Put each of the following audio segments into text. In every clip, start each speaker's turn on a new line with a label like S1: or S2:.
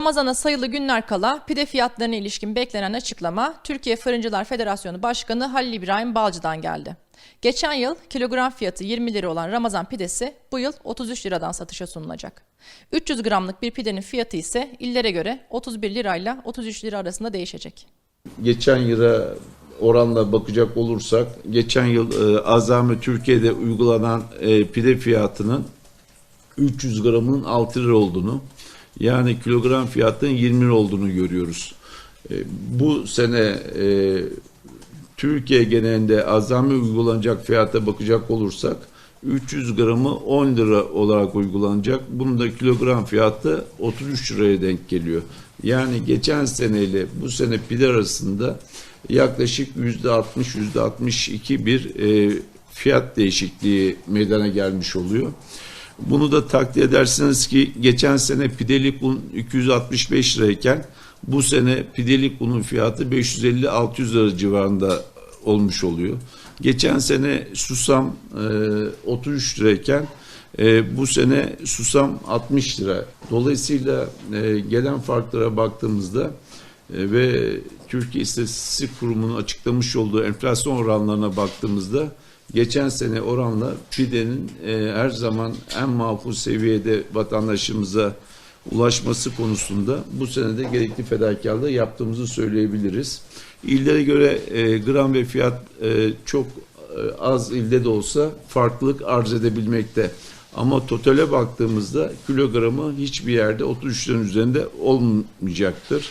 S1: Ramazana sayılı günler kala pide fiyatlarına ilişkin beklenen açıklama Türkiye Fırıncılar Federasyonu Başkanı Halil İbrahim Balcı'dan geldi. Geçen yıl kilogram fiyatı 20 lira olan Ramazan pidesi bu yıl 33 liradan satışa sunulacak. 300 gramlık bir pidenin fiyatı ise illere göre 31 lirayla 33 lira arasında değişecek.
S2: geçen yıla oranla bakacak olursak geçen yıl e, azami Türkiye'de uygulanan e, pide fiyatının 300 gramının 6 lira olduğunu yani kilogram fiyatının 20 lira olduğunu görüyoruz. E, bu sene e, Türkiye genelinde azami uygulanacak fiyata bakacak olursak 300 gramı 10 lira olarak uygulanacak. Bunun da kilogram fiyatı 33 liraya denk geliyor. Yani geçen seneyle bu sene pide arasında yaklaşık %60 %62 bir e, fiyat değişikliği meydana gelmiş oluyor. Bunu da takdir edersiniz ki geçen sene pidelik un 265 lirayken bu sene pidelik unun fiyatı 550-600 lira civarında olmuş oluyor. Geçen sene susam e, 33 lirayken e, bu sene susam 60 lira. Dolayısıyla e, gelen farklara baktığımızda e, ve Türkiye İstatistik Kurumu'nun açıklamış olduğu enflasyon oranlarına baktığımızda geçen sene oranla pidenin e, her zaman en makul seviyede vatandaşımıza ulaşması konusunda bu senede gerekli fedakarlığı yaptığımızı söyleyebiliriz. İllere göre e, gram ve fiyat e, çok e, az ilde de olsa farklılık arz edebilmekte. Ama totale baktığımızda kilogramı hiçbir yerde 33 liranın üzerinde olmayacaktır.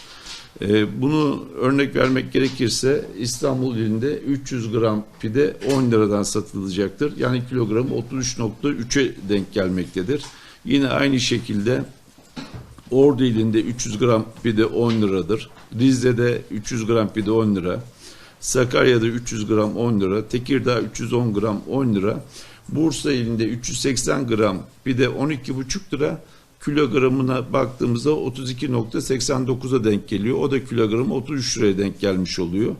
S2: E, bunu örnek vermek gerekirse İstanbul ilinde 300 gram pide 10 liradan satılacaktır. Yani kilogramı 33.3'e denk gelmektedir. Yine aynı şekilde Ordu ilinde 300 gram pide 10 liradır. Rize'de 300 gram pide 10 lira. Sakarya'da 300 gram 10 lira. Tekirdağ 310 gram 10 lira. Bursa ilinde 380 gram pide 12,5 lira. Kilogramına baktığımızda 32.89'a denk geliyor. O da kilogramı 33 liraya denk gelmiş oluyor.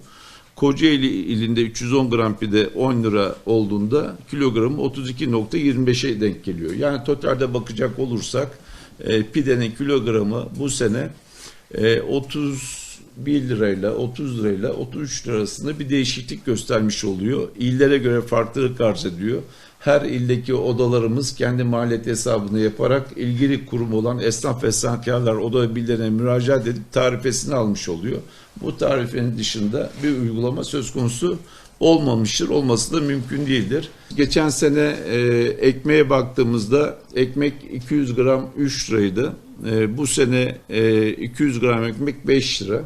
S2: Kocaeli ilinde 310 gram pide 10 lira olduğunda kilogramı 32.25'e denk geliyor. Yani totalde bakacak olursak e, pidenin kilogramı bu sene e, 31 lirayla 30 lirayla 33 lira arasında bir değişiklik göstermiş oluyor. İllere göre farklılık arz ediyor. Her ildeki odalarımız kendi maliyet hesabını yaparak ilgili kurum olan esnaf ve sanatkarlar oda birliğine müracaat edip tarifesini almış oluyor. Bu tarifenin dışında bir uygulama söz konusu olmamıştır. Olması da mümkün değildir. Geçen sene e, ekmeğe baktığımızda ekmek 200 gram 3 liraydı. E, bu sene e, 200 gram ekmek 5 lira.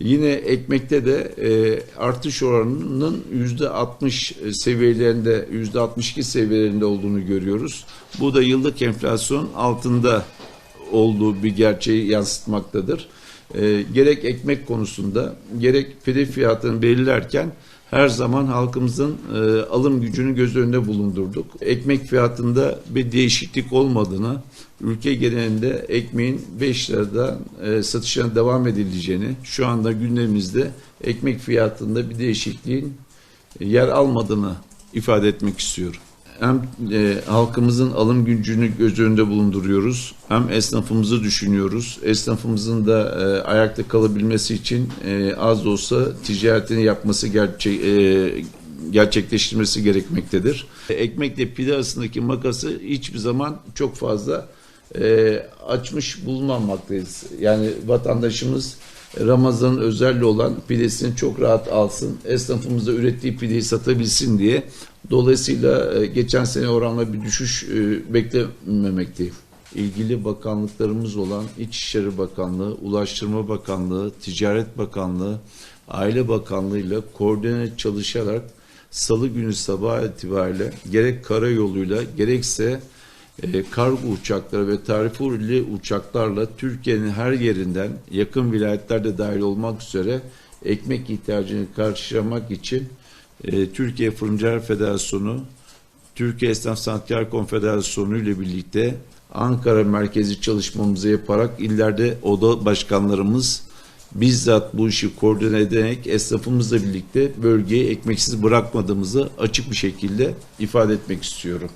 S2: Yine ekmekte de e, artış oranının yüzde 60 seviyelerinde, yüzde 62 seviyelerinde olduğunu görüyoruz. Bu da yıllık enflasyon altında olduğu bir gerçeği yansıtmaktadır. E, gerek ekmek konusunda, gerek pide fiyatını belirlerken her zaman halkımızın e, alım gücünü göz önünde bulundurduk. Ekmek fiyatında bir değişiklik olmadığını, ülke genelinde ekmeğin 5 liradan e, satışına devam edileceğini, şu anda gündemimizde ekmek fiyatında bir değişikliğin e, yer almadığını ifade etmek istiyorum. Hem e, halkımızın alım gücünü göz önünde bulunduruyoruz, hem esnafımızı düşünüyoruz. Esnafımızın da e, ayakta kalabilmesi için e, az da olsa ticaretini yapması gerçek, e, gerçekleştirmesi gerekmektedir. Ekmekle pide arasındaki makası hiçbir zaman çok fazla e, açmış bulunmamaktayız. Yani vatandaşımız Ramazan'ın özelliği olan pidesini çok rahat alsın, esnafımız da ürettiği pideyi satabilsin diye. Dolayısıyla e, geçen sene oranla bir düşüş e, beklememekteyim. İlgili bakanlıklarımız olan İçişleri Bakanlığı, Ulaştırma Bakanlığı, Ticaret Bakanlığı, Aile Bakanlığı ile koordine çalışarak salı günü sabah itibariyle gerek karayoluyla gerekse e, kargo uçakları ve tarifeli uçaklarla Türkiye'nin her yerinden yakın vilayetlerde dahil olmak üzere ekmek ihtiyacını karşılamak için e, Türkiye Fırıncılar Federasyonu, Türkiye Esnaf Sanatkar Konfederasyonu ile birlikte Ankara merkezi çalışmamızı yaparak illerde oda başkanlarımız bizzat bu işi koordine ederek esnafımızla birlikte bölgeyi ekmeksiz bırakmadığımızı açık bir şekilde ifade etmek istiyorum.